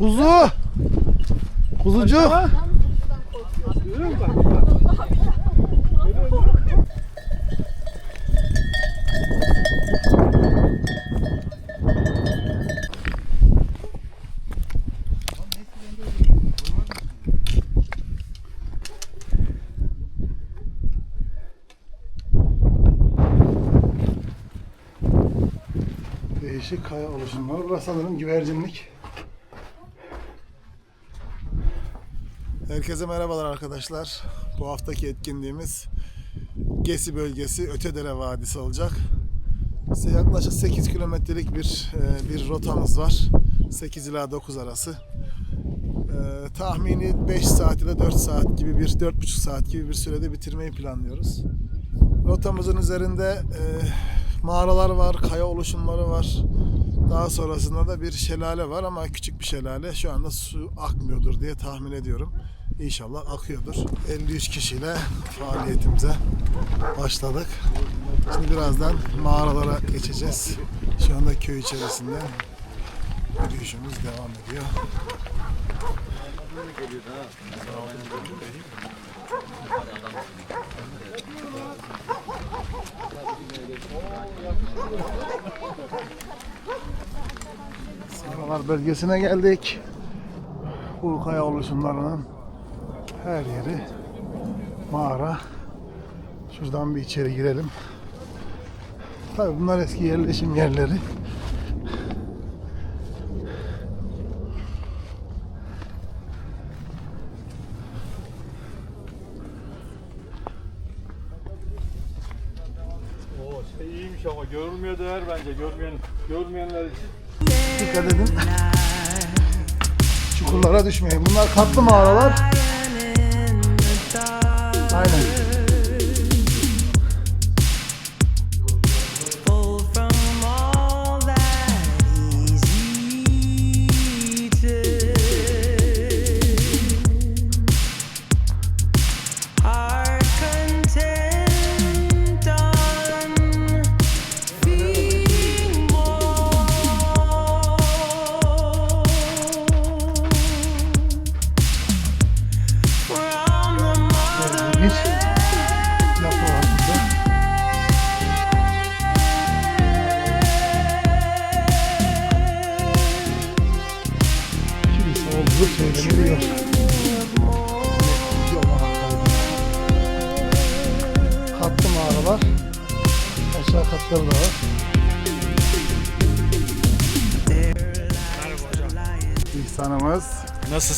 Kuzu. Kuzucu. Görüyor musun? Bak, bak. Görüyor musun? Değişik kaya oluşumları. Burası sanırım güvercinlik. Herkese merhabalar arkadaşlar. Bu haftaki etkinliğimiz Gesi bölgesi Ötedere Vadisi olacak. Size yaklaşık 8 kilometrelik bir e, bir rotamız var. 8 ila 9 arası. E, tahmini 5 saat ile 4 saat gibi bir 4,5 saat gibi bir sürede bitirmeyi planlıyoruz. Rotamızın üzerinde e, mağaralar var, kaya oluşumları var. Daha sonrasında da bir şelale var ama küçük bir şelale. Şu anda su akmıyordur diye tahmin ediyorum. İnşallah akıyordur. 53 kişiyle faaliyetimize başladık. Şimdi birazdan mağaralara geçeceğiz. Şu anda köy içerisinde yürüyüşümüz devam ediyor. Saralar bölgesine geldik. Bu kaya oluşumlarının her yeri mağara. Şuradan bir içeri girelim. Tabii bunlar eski yerleşim yerleri. Oo, şey iyiymiş ama görülmeye değer bence. Görmeyen, görmeyenler için. Dikkat edin. Çukurlara düşmeyin. Bunlar katlı mağaralar. Island.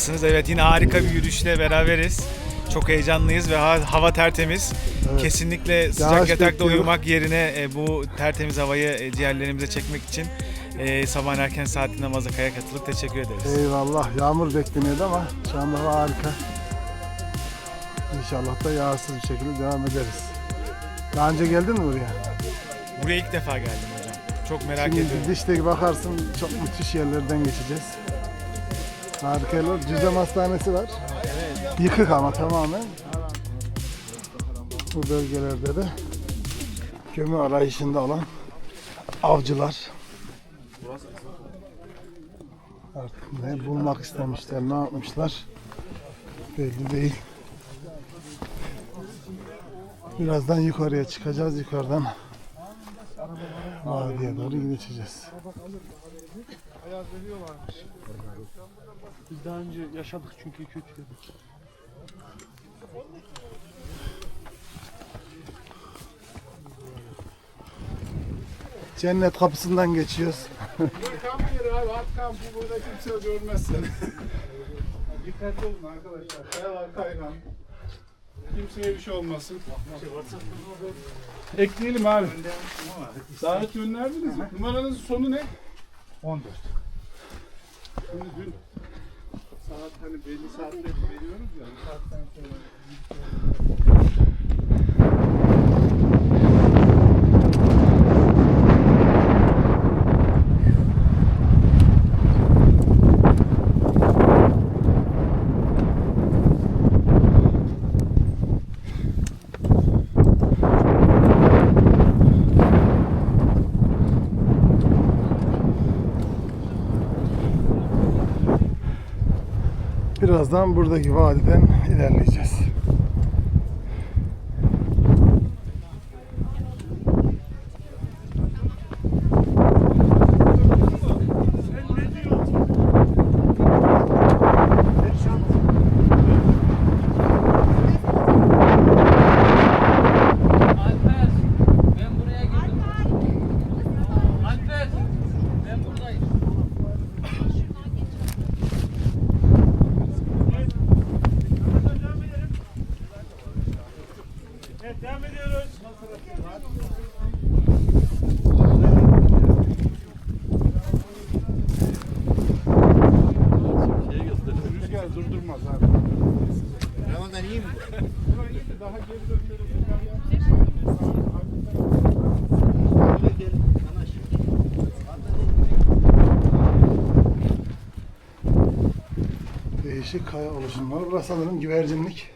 Nasılsınız? Evet yine harika bir yürüyüşle beraberiz. Çok heyecanlıyız ve ha- hava tertemiz. Evet. Kesinlikle sıcak Yağış yatakta bekliyorum. uyumak yerine e, bu tertemiz havayı e, ciğerlerimize çekmek için e, sabahın erken saatinde Mazaka'ya katılıp teşekkür ederiz. Eyvallah. Yağmur bekleniyordu ama şu anda hava harika. İnşallah da yağsız bir şekilde devam ederiz. Daha önce geldin mi buraya? Buraya ilk defa geldim hocam. Çok merak Şimdi ediyorum. dişteki bakarsın çok müthiş yerlerden geçeceğiz. Harika yerler. Cüzem Hastanesi var. Yıkık ama tamamen. Bu bölgelerde de gömü arayışında olan avcılar artık ne bulmak istemişler, ne yapmışlar belli değil. Birazdan yukarıya çıkacağız. Yukarıdan vadiye doğru geçeceğiz. Biz daha önce yaşadık çünkü kötü Cennet kapısından geçiyoruz. Kamp yeri abi, at kampı burada kimse görmez seni. Dikkatli olun arkadaşlar. Kayalar kaygan. Kimseye bir şey olmasın. Ekleyelim abi. Davet gönderdiniz mi? Numaranızın sonu ne? 14. Şimdi dün saat hani belli saatte veriyoruz ya. Saatten sonra Birazdan buradaki vadiden ilerleyeceğiz. Alper, ben buraya girdim. Alper, ben buradayım. Rüzgar durdurmaz abi. Ramazan iyi mi? Daha geri dönmeleri Değişik kaya oluşumları. Burası sanırım güvercinlik.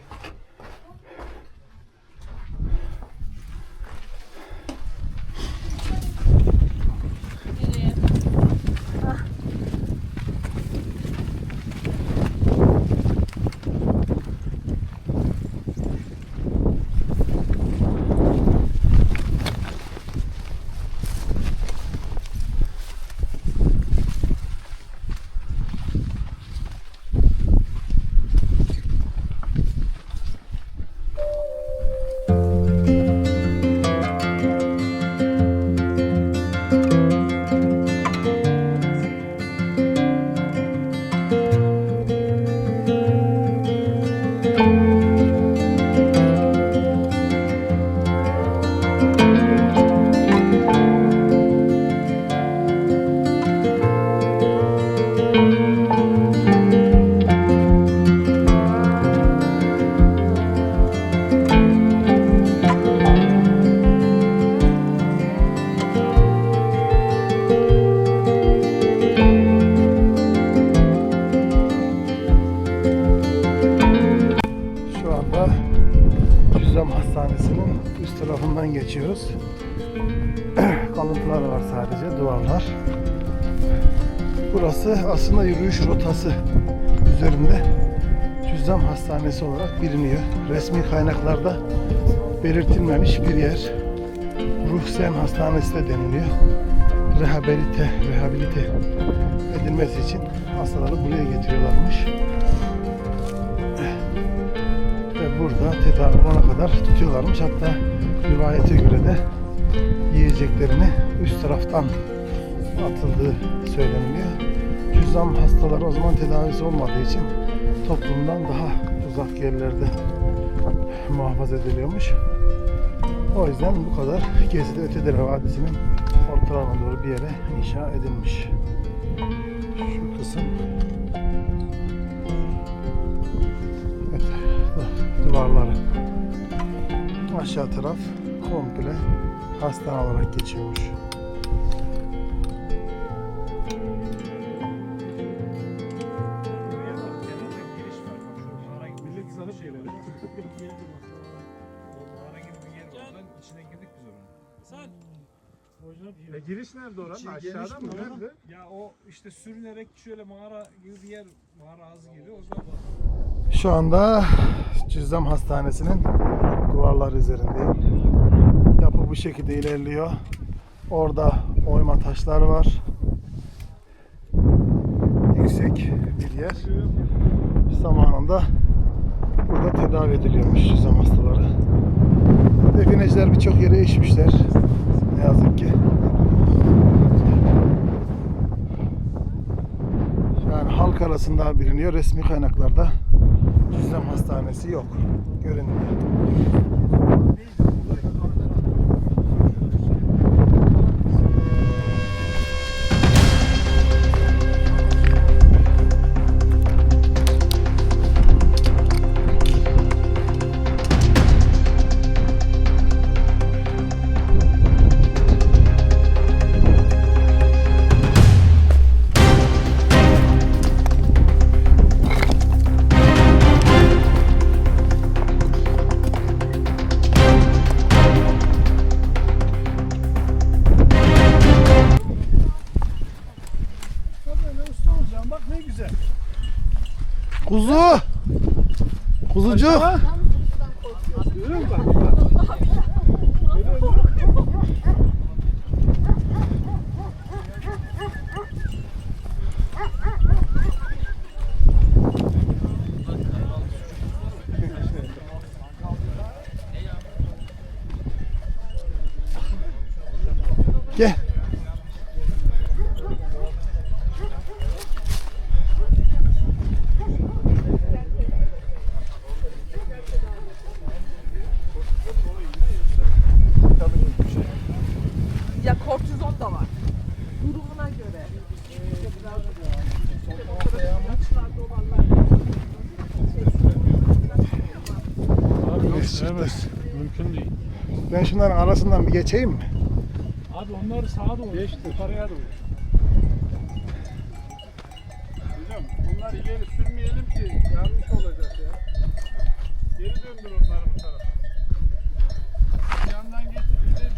Rotası üzerinde Cüzzam Hastanesi olarak biliniyor. Resmi kaynaklarda belirtilmemiş bir yer. Ruhsen Hastanesi de deniliyor. Rehabilite, rehabilite edilmesi için hastaları buraya getiriyorlarmış. ve burada tedavi olana kadar tutuyorlarmış. Hatta rivayete göre de yiyeceklerini üst taraftan atıldığı söyleniliyor. Cüzzam hastaları o zaman tedavisi olmadığı için toplumdan daha uzak yerlerde muhafaza ediliyormuş. O yüzden bu kadar Gezi'de Ötedere Vadisi'nin ortalarına doğru bir yere inşa edilmiş. Şu kısım Evet, duvarları. Aşağı taraf komple hastane olarak geçiyormuş. E giriş nerede oranın? Aşağıda mı? Nerede? Ya o işte sürünerek şöyle mağara gibi bir yer, mağara ağzı gibi oradan Şu anda Cüzzam Hastanesi'nin duvarları üzerindeyim. Yapı bu şekilde ilerliyor. Orada oyma taşlar var. Yüksek bir yer. Zamanında burada tedavi ediliyormuş Cüzzam hastaları. Defineciler birçok yere eşmişler. Ne yazık ki. Yani halk arasında biliniyor. Resmi kaynaklarda Cüzzam Hastanesi yok. Görünmüyor. Kuzu. Kuzucuk. Görüyor musun bak? Görüyor musun? Gel. Ya kortizon da var. Durumuna göre. Abi yok Biz evet. Mümkün değil. Ben şunların arasından bir geçeyim mi? Abi onları sağa doğru. Geçti. Yukarıya doğru. Hocam bunlar ileri sürmeyelim ki yanlış olacak ya. Geri döndür onları bu tarafa. Bir yandan getir gidelim.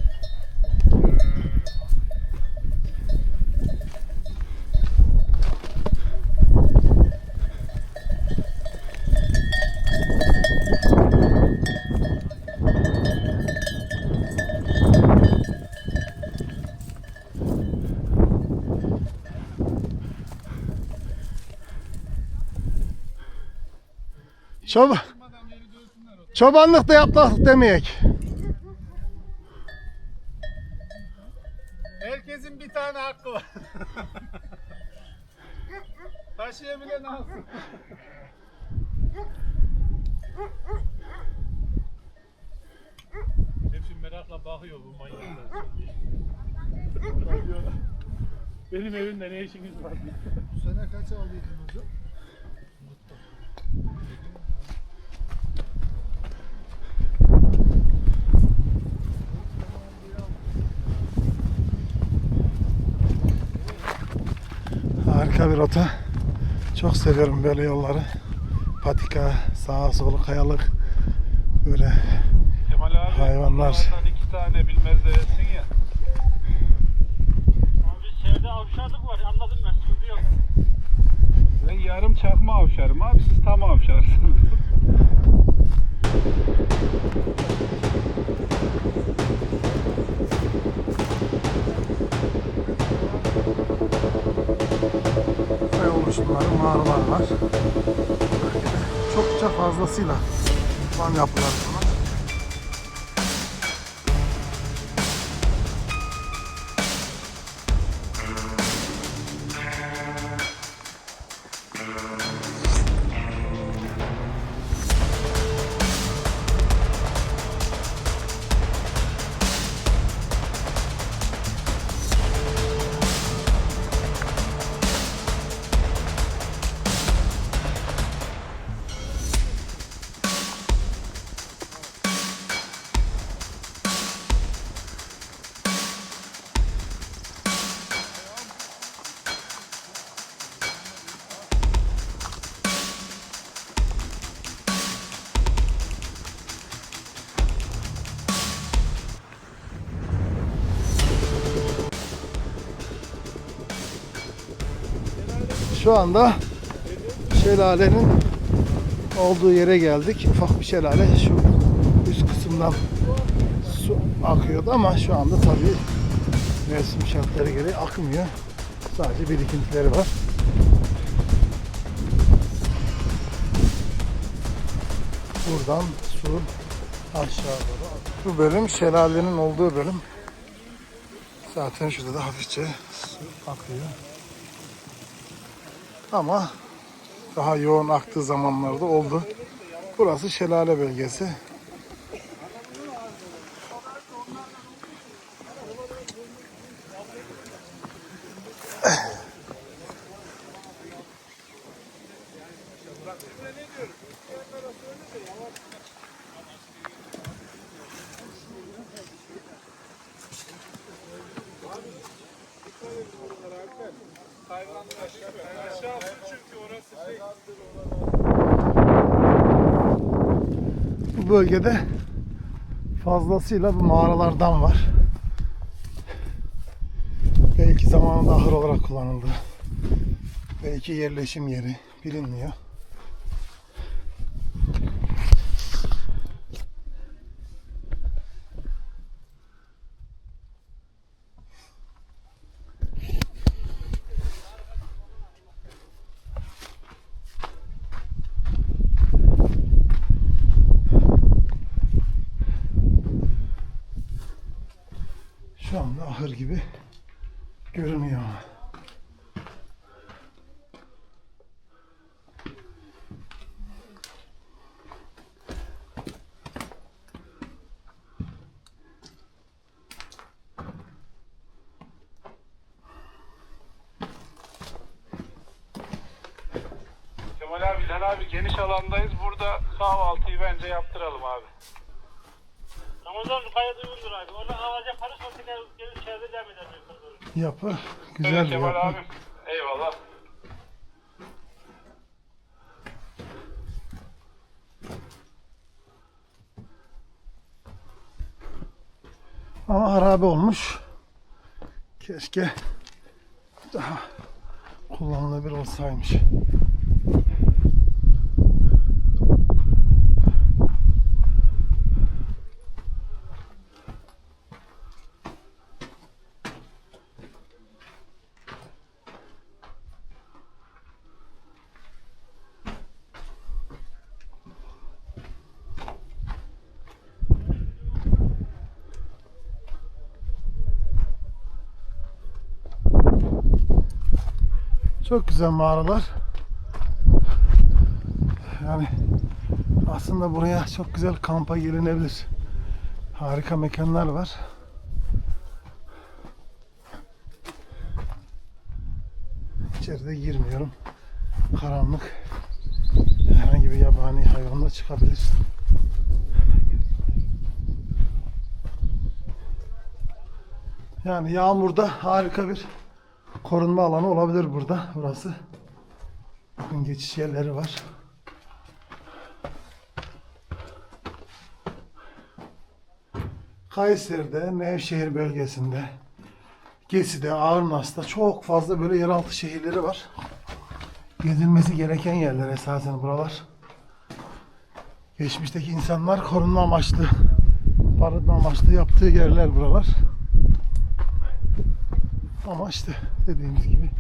Çoban. Çobanlık da yaptık demeyek. Herkesin bir tane hakkı var. Taşıyabilen alsın. Hepsi merakla bakıyor bu manyaklar. Benim evimde ne işiniz var? Bu sene kaç aldıydın hocam? Harika bir rota. Çok seviyorum böyle yolları. Patika, sağa solu kayalık. Böyle Kemal abi. Hayvanlar. iki tane bilmez değilsin ya. Abi şeyde avşarlık var anladım ben sıkıntı yok. Ben yarım çakma avşarım abi siz tam avşarsınız. kaya oluşumları, mağaralar var. Çokça fazlasıyla van yapılar bunlar. Şu anda şelalenin olduğu yere geldik. Ufak bir şelale şu üst kısımdan su akıyordu ama şu anda tabii mevsim şartları gereği akmıyor. Sadece birikintileri var. Buradan su aşağı doğru. Bu bölüm şelalenin olduğu bölüm. Zaten şurada da hafifçe su akıyor. Ama daha yoğun aktığı zamanlarda oldu. Burası şelale bölgesi. Bölgede fazlasıyla bu mağaralardan var. Belki zamanında ahır olarak kullanıldı. Belki yerleşim yeri bilinmiyor. ahır gibi görünüyor. Kemal abi, İlhan abi geniş alandayız. Burada kahvaltıyı bence yaptıralım abi. Ramazan Rukaya uygundur abi. Oradan ağaca karışma tekrar gelir içeride devam eder yukarı doğru. Yapı güzel Evet bir Kemal yapı. abi. Eyvallah. Ama harabe olmuş. Keşke daha kullanılabilir olsaymış. Çok güzel mağaralar. Yani aslında buraya çok güzel kampa gelinebilir. Harika mekanlar var. İçeride girmiyorum. Karanlık. Herhangi bir yabani hayvan da çıkabilir. Yani yağmurda harika bir korunma alanı olabilir burada. Burası. Bakın geçiş yerleri var. Kayseri'de, Nevşehir bölgesinde, Gesi'de, Ağrınas'ta çok fazla böyle yeraltı şehirleri var. Gezilmesi gereken yerler esasen buralar. Geçmişteki insanlar korunma amaçlı, barınma amaçlı yaptığı yerler buralar. Ama işte dediğimiz gibi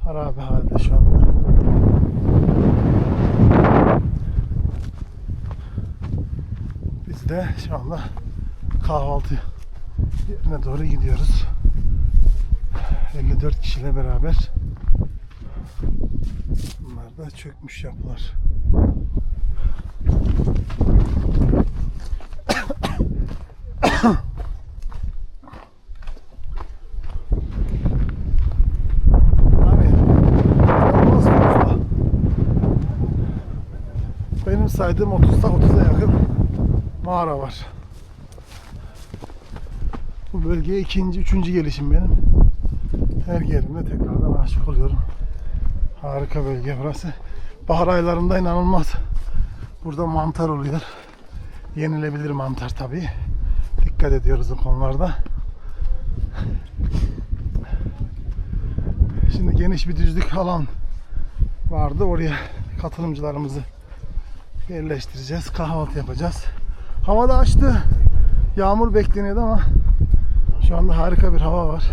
harabe halde şu anda. Biz de şu anda kahvaltı yerine doğru gidiyoruz. 54 kişiyle beraber. Bunlar da çökmüş yapılar. Yani inanılmaz fazla. Benim saydığım 30'da 30'a yakın mağara var. Bu bölgeye ikinci, üçüncü gelişim benim. Her geldiğimde tekrardan aşık oluyorum. Harika bölge burası. Bahar aylarında inanılmaz. Burada mantar oluyor. Yenilebilir mantar tabii. Dikkat ediyoruz o konularda. Şimdi geniş bir düzlük alan vardı. Oraya katılımcılarımızı yerleştireceğiz. Kahvaltı yapacağız. Hava da açtı. Yağmur bekleniyordu ama şu anda harika bir hava var.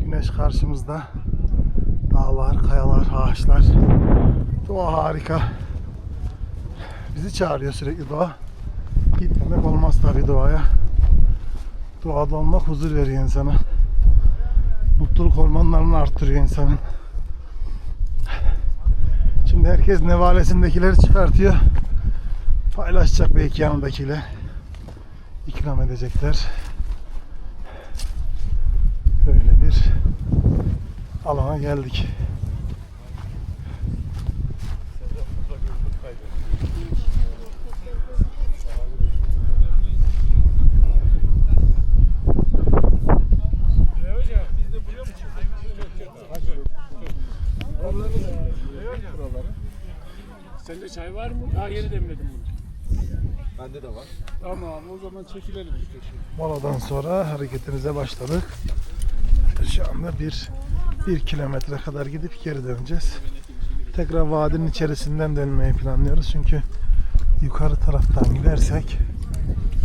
Güneş karşımızda. Dağlar, kayalar, ağaçlar. Doğa harika. Bizi çağırıyor sürekli doğa. Gitmemek olmaz tabii doğaya. Doğada olmak huzur veriyor insana. Mutluluk hormonlarını arttırıyor insanın. Herkes nevalesindekileri çıkartıyor. Paylaşacak belki yanındakiler. İkram edecekler. Böyle bir alana geldik. Sende çay var mı? Ha yeni demledim bunu. Bende de var. Tamam zaman çekilelim şimdi. Moladan sonra hareketimize başladık. Şu anda bir, bir kilometre kadar gidip geri döneceğiz. Tekrar vadinin içerisinden dönmeyi planlıyoruz. Çünkü yukarı taraftan gidersek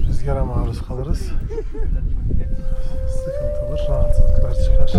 rüzgara maruz kalırız. Sıkıntı olur, rahatsızlıklar çıkar.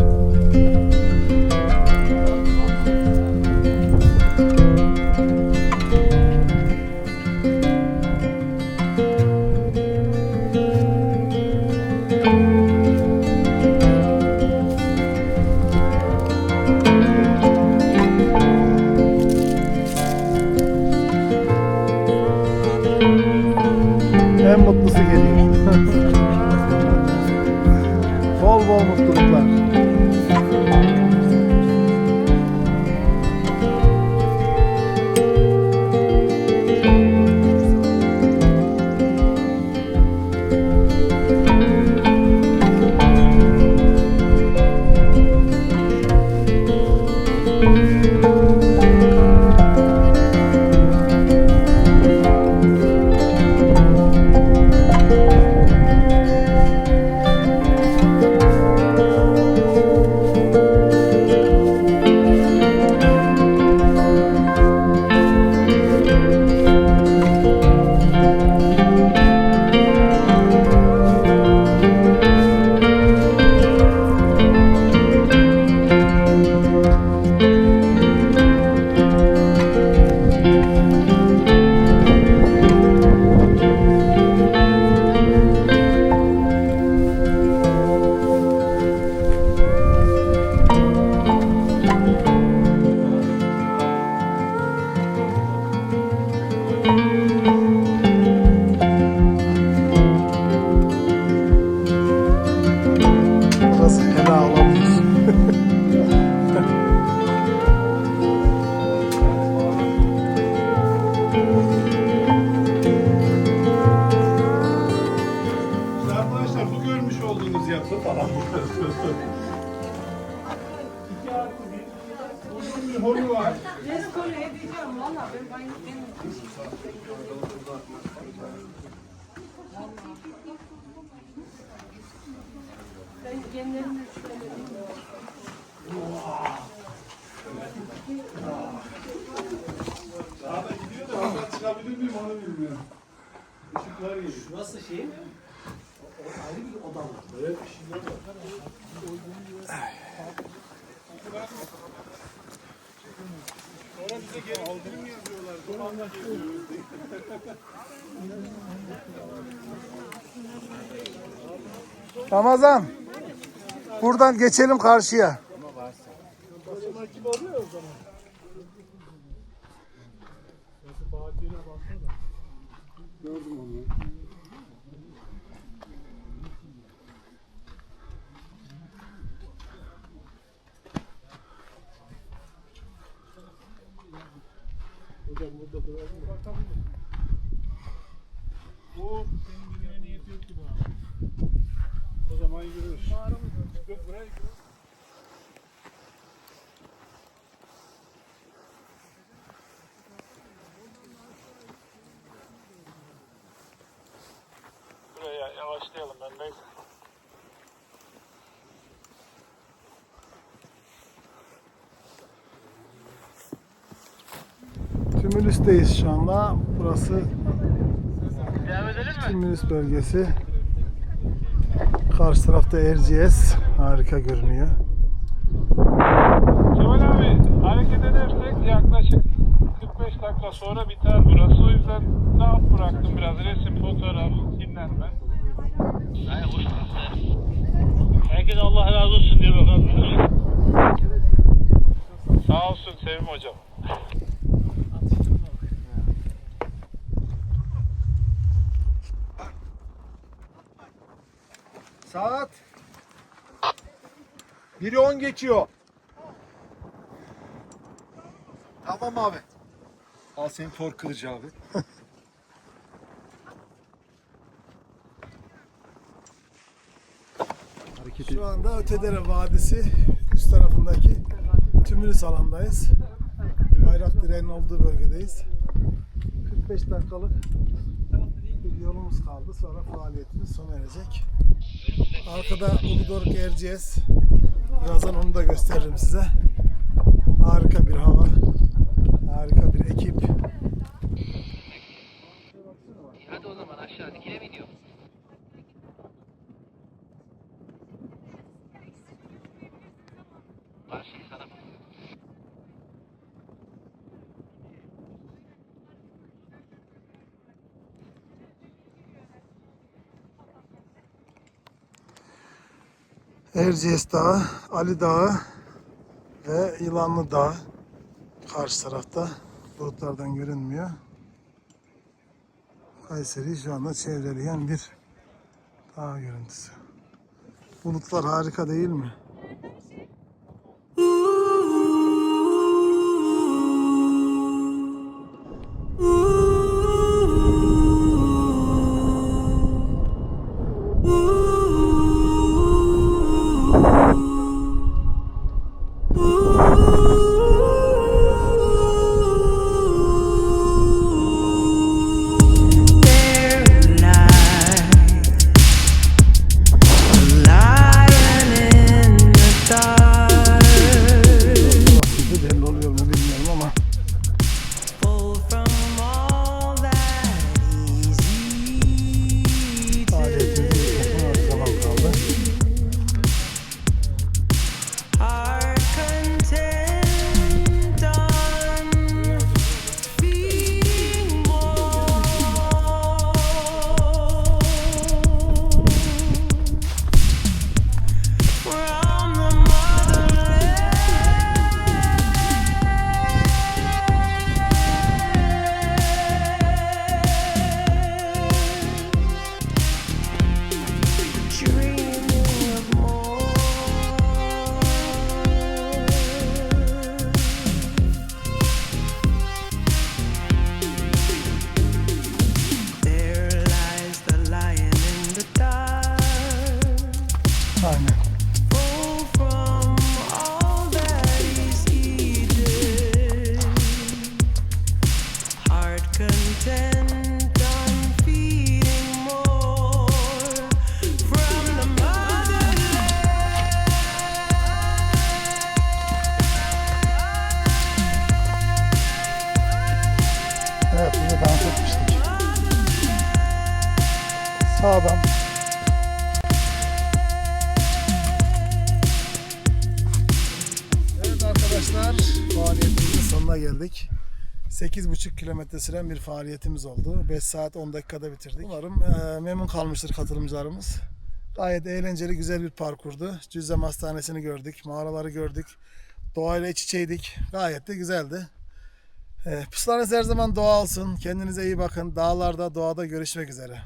Ramazan. Buradan geçelim karşıya. Hocam burada duralım mı? Bu senin bilmeye niyeti yok gibi abi. O zaman yürürüz. Yok buraya gidiyoruz. Buraya yavaşlayalım ben de. Tümülüs'teyiz şu anda. Burası? Tümülüs bölgesi. Karşı tarafta Erciyes. Harika görünüyor. Kemal abi hareket edersek yaklaşık 45 dakika sonra biter burası. O yüzden rahat bıraktım biraz resim, fotoğraf, dinlenme. Herkese Allah razı olsun diye bakalım. Sağ olsun Sevim hocam. Saat 1'i 10 geçiyor. Tamam abi. Al senin tor kılıcı abi. Şu anda Ötedere Vadisi üst tarafındaki Tümülüs alandayız. Bayrak direğinin olduğu bölgedeyiz. 45 dakikalık bir yolumuz kaldı. Sonra faaliyetimiz sona erecek. Arkada Uludoruk Erciyes. Birazdan onu da gösteririm size. Harika bir hava. Harika bir ekip. Hadi o zaman aşağı dikine mi gidiyor? Karşıyı sana bak. Erciyes Dağı, Ali Dağı ve Yılanlı Dağı karşı tarafta bulutlardan görünmüyor. Kayseri'yi şu anda çevreleyen bir dağ görüntüsü. Bulutlar harika değil mi? Kilometre süren bir faaliyetimiz oldu. 5 saat 10 dakikada bitirdik. Umarım eee, memnun kalmıştır katılımcılarımız. Gayet eğlenceli, güzel bir parkurdu. Cüzzem Hastanesi'ni gördük, mağaraları gördük. Doğayla iç içeydik. Gayet de güzeldi. Ee, Pusulanız her zaman doğa olsun. Kendinize iyi bakın. Dağlarda, doğada görüşmek üzere.